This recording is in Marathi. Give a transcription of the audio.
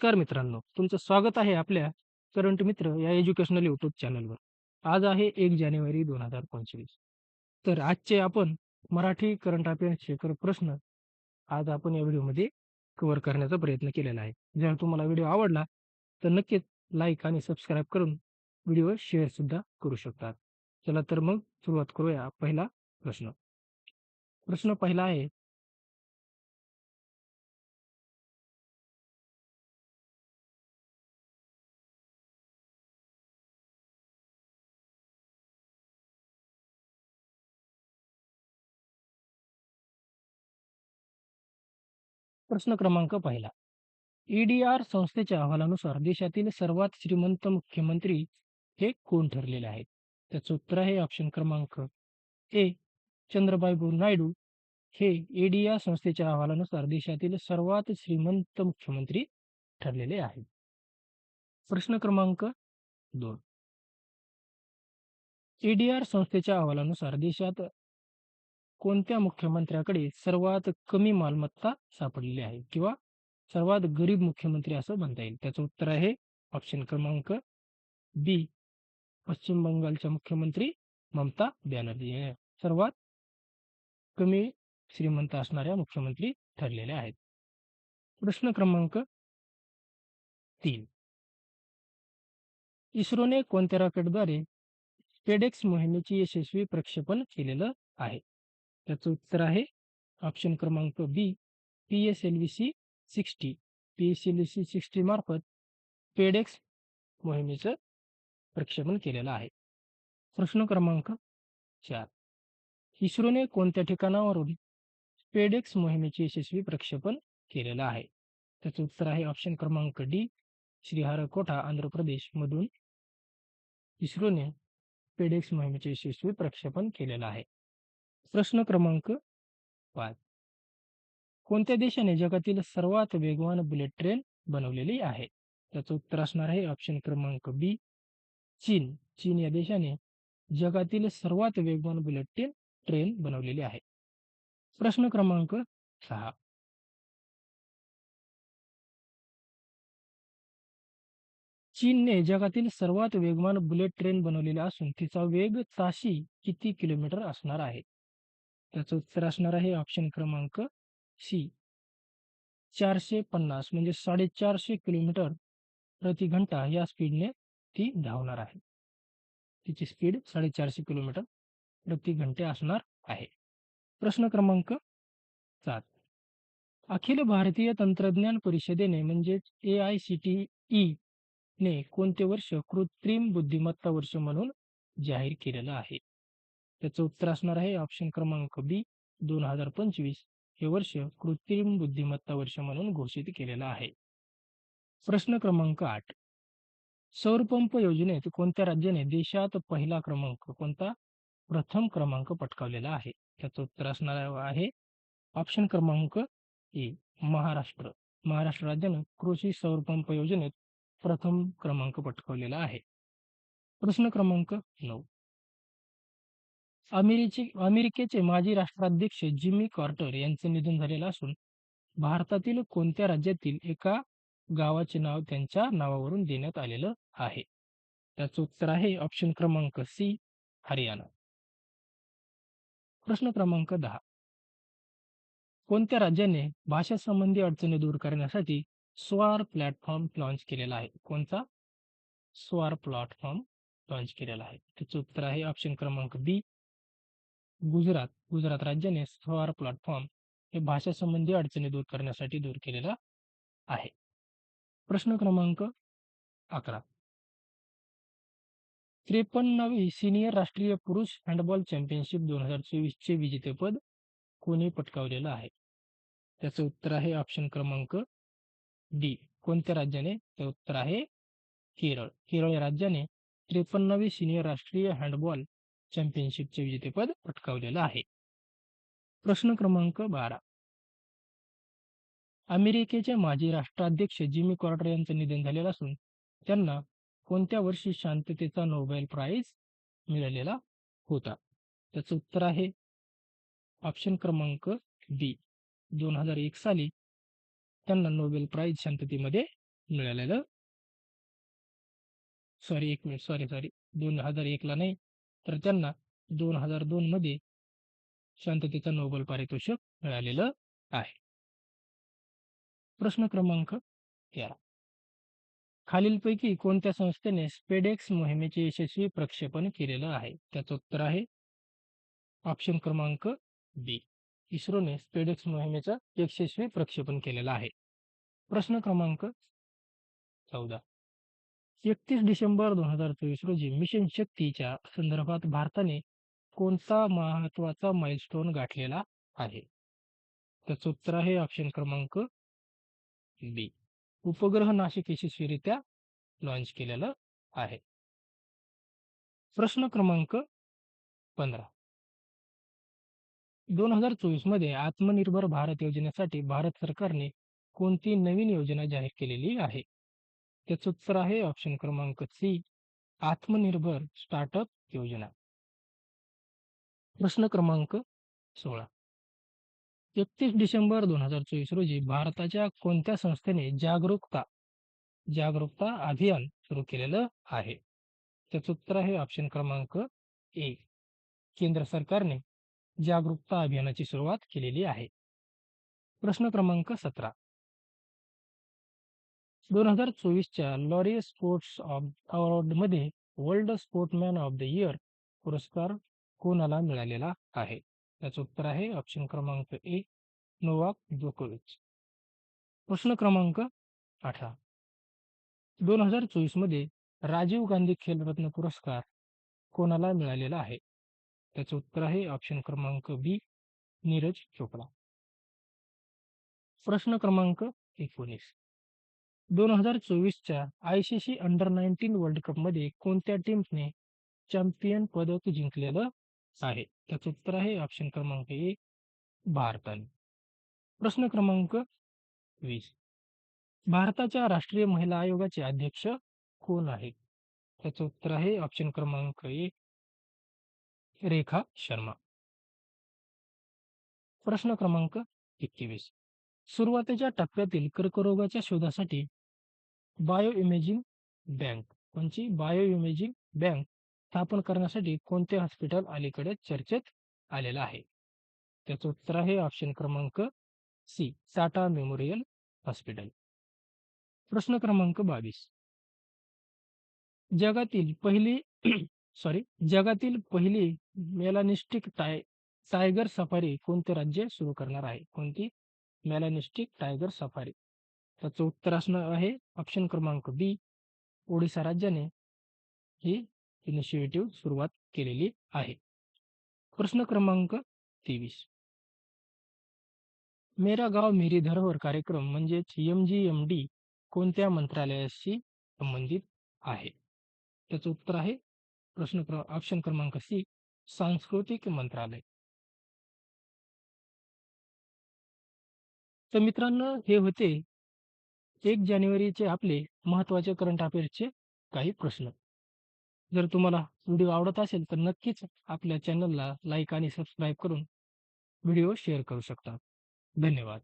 नमस्कार मित्रांनो तुमचं स्वागत आहे आपल्या करंट मित्र या एज्युकेशनल युट्यूब चॅनलवर आज आहे एक जानेवारी दोन हजार पंचवीस. तर आजचे आपण मराठी करंट अफेअर्सचे कर प्रश्न आज आपण या व्हिडिओमध्ये कव्हर करण्याचा प्रयत्न केलेला आहे. जर तुम्हाला व्हिडिओ आवडला तर नक्कीच लाईक आणि सबस्क्राईब करून व्हिडिओ शेअर सुद्धा करू शकतात चला तर मग सुरुवात करूया पहिला प्रश्न. प्रश्न पहिला आहे प्रश्न क्रमांक पहिला. ईडीआर संस्थेच्या अहवालानुसार देशातील सर्वात श्रीमंत मुख्यमंत्री हे कोण ठरलेले आहेत? त्याचं उत्तर आहे ऑप्शन क्रमांक ए चंद्रबाबू नायडू. हे ईडीआर संस्थेच्या अहवालानुसार देशातील सर्वात श्रीमंत मुख्यमंत्री ठरलेले आहेत. प्रश्न क्रमांक दोन. ईडीआर संस्थेच्या अहवालानुसार देशात कोणत्या मुख्यमंत्र्याकडे सर्वात कमी मालमत्ता सापडलेली आहे किंवा सर्वात गरीब मुख्यमंत्री असं म्हणता येईल? त्याचं उत्तर आहे ऑप्शन क्रमांक बी पश्चिम बंगालच्या मुख्यमंत्री ममता बॅनर्जी सर्वात कमी श्रीमंत असणाऱ्या मुख्यमंत्री ठरलेल्या आहेत. प्रश्न क्रमांक तीन. इस्रोने कोणत्या रॉकेटद्वारे स्पेडेक्स मोहिमेची यशस्वी प्रक्षेपण केलेलं आहे? त्याचं उत्तर आहे ऑप्शन क्रमांक B P S L V C sixty P S L V C sixty मार्फत पेडेक्स मोहिमेचं प्रक्षेपण केलेलं आहे. प्रश्न क्रमांक चार. इस्रोने कोणत्या ठिकाणावरून स्पेडेक्स मोहिमेचे यशस्वी प्रक्षेपण केलेलं आहे? त्याचं उत्तर आहे ऑप्शन क्रमांक डी श्रीहरकोठा आंध्र प्रदेश मधून इस्रोने पेडेक्स मोहिमेचे यशस्वी प्रक्षेपण केलेलं आहे. प्रश्न क्रमांक पाच. कोणत्या देशाने जगातील सर्वात वेगवान बुलेट ट्रेन बनवलेली आहे? त्याचं उत्तर असणार आहे ऑप्शन क्रमांक बी चीन. चीन या देशाने जगातील सर्वात वेगवान बुलेट ट्रेन ट्रेन बनवलेली आहे. प्रश्न क्रमांक सहा. चीनने जगातील सर्वात वेगवान बुलेट ट्रेन बनवलेली असून तिचा वेग ताशी किती किलोमीटर असणार आहे? त्याचं उत्तर असणार आहे ऑप्शन क्रमांक सी चारशे पन्नास म्हणजे साडेचारशे किलोमीटर प्रति घंटा या स्पीडने ती धावणार आहे. तिची स्पीड साडेचारशे किलोमीटर प्रति घंटे असणार आहे. प्रश्न क्रमांक सात. अखिल भारतीय तंत्रज्ञान परिषदेने म्हणजेच A I C T E ने कोणते वर्ष कृत्रिम बुद्धिमत्ता वर्ष म्हणून जाहीर केलेलं आहे? त्याचं उत्तर असणार आहे ऑप्शन क्रमांक बी दोन हजार पंचवीस. हे वर्ष कृत्रिम बुद्धिमत्ता वर्ष म्हणून घोषित केलेलं आहे. प्रश्न क्रमांक आठ. सौर पंप योजनेत कोणत्या राज्याने देशात पहिला क्रमांक कोणता प्रथम क्रमांक पटकावलेला आहे? त्याचं उत्तर असणार आहे ऑप्शन क्रमांक ए महाराष्ट्र. महाराष्ट्र राज्यानं कृषी सौर पंप योजनेत प्रथम क्रमांक पटकावलेला आहे. प्रश्न क्रमांक नऊ. अमेरिचे अमेरिकेचे माजी राष्ट्राध्यक्ष जिमी कॉर्टर यांचे निधन झालेलं असून भारतातील कोणत्या राज्यातील एका गावाचे नाव त्यांच्या नावावरून देण्यात आलेलं आहे? त्याचं उत्तर आहे ऑप्शन क्रमांक सी हरियाणा. प्रश्न क्रमांक दहा. कोणत्या राज्याने भाषा संबंधी अडचणी दूर करण्यासाठी स्वार प्लॅटफॉर्म लॉन्च केलेला आहे? कोणता? स्वार प्लॅटफॉर्म लॉन्च केलेला आहे. त्याचं उत्तर आहे ऑप्शन क्रमांक बी गुजरात गुजरात राज्याने स्वार प्लॅटफॉर्म हे भाषा संबंधी अडचणी दूर करण्यासाठी दूर केलेला आहे. प्रश्न क्रमांक अकरा. त्रेपन्नावी सिनियर राष्ट्रीय पुरुष हँडबॉल चॅम्पियनशिप दोन हजार चोवीस चे विजेतेपद कोणी पटकावलेलं आहे? त्याचं उत्तर आहे ऑप्शन क्रमांक डी कोणत्या राज्याने? ते उत्तर आहे केरळ. केरळ या राज्याने त्रेपन्नावी सिनियर राष्ट्रीय हँडबॉल चॅम्पियनशिपचे विजेतेपद पटकावलेलं आहे. प्रश्न क्रमांक बारा. अमेरिकेचे माजी राष्ट्राध्यक्ष जिमी कॉर्टर यांचं निधन झालेलं असून त्यांना कोणत्या वर्षी शांततेचा नोबेल प्राइज मिळालेला होता? त्याचं उत्तर आहे ऑप्शन क्रमांक बी. दोन हजार एक साली त्यांना नोबेल प्राइज शांततेमध्ये मिळालेलं. सॉरी एक मिनिट सॉरी सॉरी. दोन हजार एकला नाही तर त्यांना दोन हजार दोन मध्ये शांततेचा नोबेल पारितोषिक मिळालेलं आहे. प्रश्न क्रमांक तेरा. खालीलपैकी कोणत्या संस्थेने स्पेडेक्स मोहिमेचे यशस्वी प्रक्षेपण केलेलं आहे? त्याचं उत्तर आहे ऑप्शन क्रमांक बी. इस्रोने स्पेडेक्स मोहिमेचं यशस्वी प्रक्षेपण केलेलं आहे. प्रश्न क्रमांक चौदा. एकतीस डिसेंबर दोन हजार चोवीस रोजी मिशन शक्तीच्या संदर्भात भारताने कोणता महत्त्वाचा माइलस्टोन गाठलेला आहे? त्याचं उत्तर आहे ऑप्शन क्रमांक बी उपग्रह नाशिक यशस्वीरित्या लॉन्च केलेलं आहे. प्रश्न क्रमांक पंधरा. दोन हजार चोवीसमध्ये आत्मनिर्भर भारत योजनेसाठी भारत सरकारने कोणती नवीन योजना जाहीर केलेली आहे? त्याचं उत्तर आहे ऑप्शन क्रमांक सी आत्मनिर्भर स्टार्टअप योजना. प्रश्न क्रमांक सोळा. एकतीस डिसेंबर दोन हजार चोवीस रोजी भारताच्या कोणत्या संस्थेने जागरूकता जागरूकता अभियान सुरू केलेलं आहे? त्याचं उत्तर आहे ऑप्शन क्रमांक ए केंद्र सरकारने जागरूकता अभियानाची सुरुवात केलेली आहे. प्रश्न क्रमांक सतरा. दोन हजार चोवीसच्या Laureus sports अवॉर्डमध्ये world sportsman of the year पुरस्कार कोणाला मिळालेला आहे? त्याचं उत्तर आहे ऑप्शन क्रमांक ए नोवाक जोकोविच. प्रश्न क्रमांक अठरा दोन हजार चोवीसमध्ये राजीव गांधी खेलरत्न पुरस्कार कोणाला मिळालेला आहे? त्याचं उत्तर आहे ऑप्शन क्रमांक बी नीरज चोपडा. प्रश्न क्रमांक एकोणीस. दोन हजार चोवीसच्या आयसीसी अंडर नाईन्टीन वर्ल्ड कपमध्ये कोणत्या टीम्सने चॅम्पियन पदक जिंकलेलं आहे? त्याचं उत्तर आहे ऑप्शन क्रमांक ए भारताने. प्रश्न क्रमांक वीस. भारताच्या राष्ट्रीय महिला आयोगाचे अध्यक्ष कोण आहेत? त्याचं उत्तर आहे ऑप्शन क्रमांक ए रेखा शर्मा. प्रश्न क्रमांक एकवीस. सुरुवातीच्या टप्प्यातील कर्करोगाच्या शोधासाठी बायो इमेजिंग बँक. कोणची बायो इमेजिंग बँक स्थापन करण्यासाठी कोणते हॉस्पिटल अलीकडे चर्चेत आलेलं आहे? त्याचं उत्तर आहे ऑप्शन क्रमांक सी टाटा मेमोरियल हॉस्पिटल. प्रश्न क्रमांक बावीस. जगातील पहिली सॉरी जगातील पहिली मेलानिस्टिक टाय टायगर सफारी कोणते राज्य सुरू करणार आहे? कोणती? Melanistic tiger safari. त्याचं उत्तर असणार आहे ऑप्शन क्रमांक बी ओडिसा राज्याने ही इनिशिएटिव्ह सुरुवात केलेली आहे. प्रश्न क्रमांक तेवीस. मेरा गाव मेरी धरोहर कार्यक्रम म्हणजेच एम जी एम डी कोणत्या मंत्रालयाशी संबंधित आहे? त्याचं उत्तर आहे प्रश्न ऑप्शन क्रमांक सी सांस्कृतिक मंत्रालय. तर मित्रांनो हे होते एक जानेवारीचे आपले महत्त्वाचे करंट अफेअर्सचे काही प्रश्न. जर तुम्हाला व्हिडिओ आवडत असेल तर नक्कीच आपल्या चॅनलला लाईक आणि सबस्क्राईब करून व्हिडिओ शेअर करू शकता. धन्यवाद.